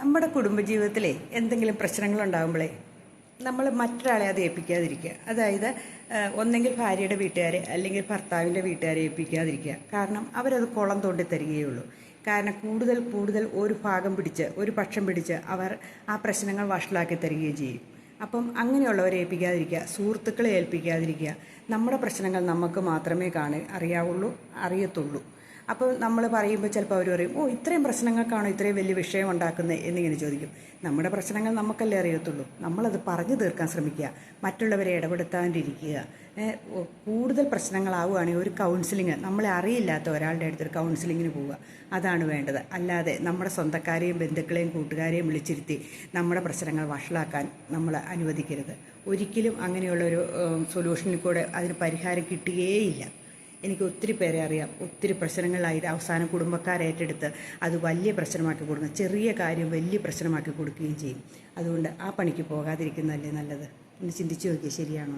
നമ്മുടെ കുടുംബജീവിതത്തിലെ എന്തെങ്കിലും പ്രശ്നങ്ങൾ ഉണ്ടാകുമ്പോഴേ നമ്മൾ മറ്റൊരാളെ അത് ഏൽപ്പിക്കാതിരിക്കുക. അതായത് ഒന്നെങ്കിൽ ഭാര്യയുടെ വീട്ടുകാരെ അല്ലെങ്കിൽ ഭർത്താവിന്റെ വീട്ടുകാരെ ഏൽപ്പിക്കാതിരിക്കുക. കാരണം അവരത് കുളം തോണ്ടി തരികയുള്ളൂ കാരണം കൂടുതൽ കൂടുതൽ ഒരു ഭാഗം പിടിച്ച് ഒരു പക്ഷം പിടിച്ച് അവർ ആ പ്രശ്നങ്ങൾ വഷളാക്കി തരികയും ചെയ്യും. അപ്പം അങ്ങനെയുള്ളവരെ ഏൽപ്പിക്കാതിരിക്കുക സുഹൃത്തുക്കളെ ഏൽപ്പിക്കാതിരിക്കുക. നമ്മുടെ പ്രശ്നങ്ങൾ നമുക്ക് മാത്രമേ കാണു അറിയാവുള്ളൂ അറിയത്തുള്ളൂ. അപ്പോൾ നമ്മൾ പറയുമ്പോൾ ചിലപ്പോൾ അവർ പറയും ഓ ഇത്രയും പ്രശ്നങ്ങൾക്കാണോ ഇത്രയും വലിയ വിഷയം ഉണ്ടാക്കുന്നത്? എന്നിങ്ങനെ ചോദിക്കും. നമ്മുടെ പ്രശ്നങ്ങൾ നമുക്കല്ലേ അറിയത്തുള്ളൂ. നമ്മളത് പറഞ്ഞു തീർക്കാൻ ശ്രമിക്കുക. മറ്റുള്ളവരെ ഇടപെടുത്താണ്ടിരിക്കുക. കൂടുതൽ പ്രശ്നങ്ങളാവുകയാണെങ്കിൽ ഒരു കൗൺസിലിംഗ് നമ്മളെ അറിയില്ലാത്ത ഒരാളുടെ അടുത്തൊരു കൗൺസിലിങ്ങിന് പോവുക. അതാണ് വേണ്ടത്. അല്ലാതെ നമ്മുടെ സ്വന്തക്കാരെയും ബന്ധുക്കളെയും കൂട്ടുകാരെയും വിളിച്ചിരുത്തി നമ്മുടെ പ്രശ്നങ്ങൾ വഷളാക്കാൻ നമ്മൾ അനുവദിക്കരുത്. ഒരിക്കലും അങ്ങനെയുള്ളൊരു സൊല്യൂഷനിൽ കൂടെ അതിന് പരിഹാരം കിട്ടുകയേയില്ല. എനിക്ക് ഒത്തിരി പേരെ അറിയാം. ഒത്തിരി പ്രശ്നങ്ങളായിട്ട് അവസാനം കുടുംബക്കാരേറ്റെടുത്ത് അത് വലിയ പ്രശ്നമാക്കി കൊടുക്കുക ചെറിയ കാര്യം വലിയ പ്രശ്നമാക്കി കൊടുക്കുകയും ചെയ്യും. അതുകൊണ്ട് ആ പണിക്ക് പോകാതിരിക്കുന്നതല്ലേ നല്ലത്? ഒന്ന് ചിന്തിച്ചു നോക്കിയേ ശരിയാണോ?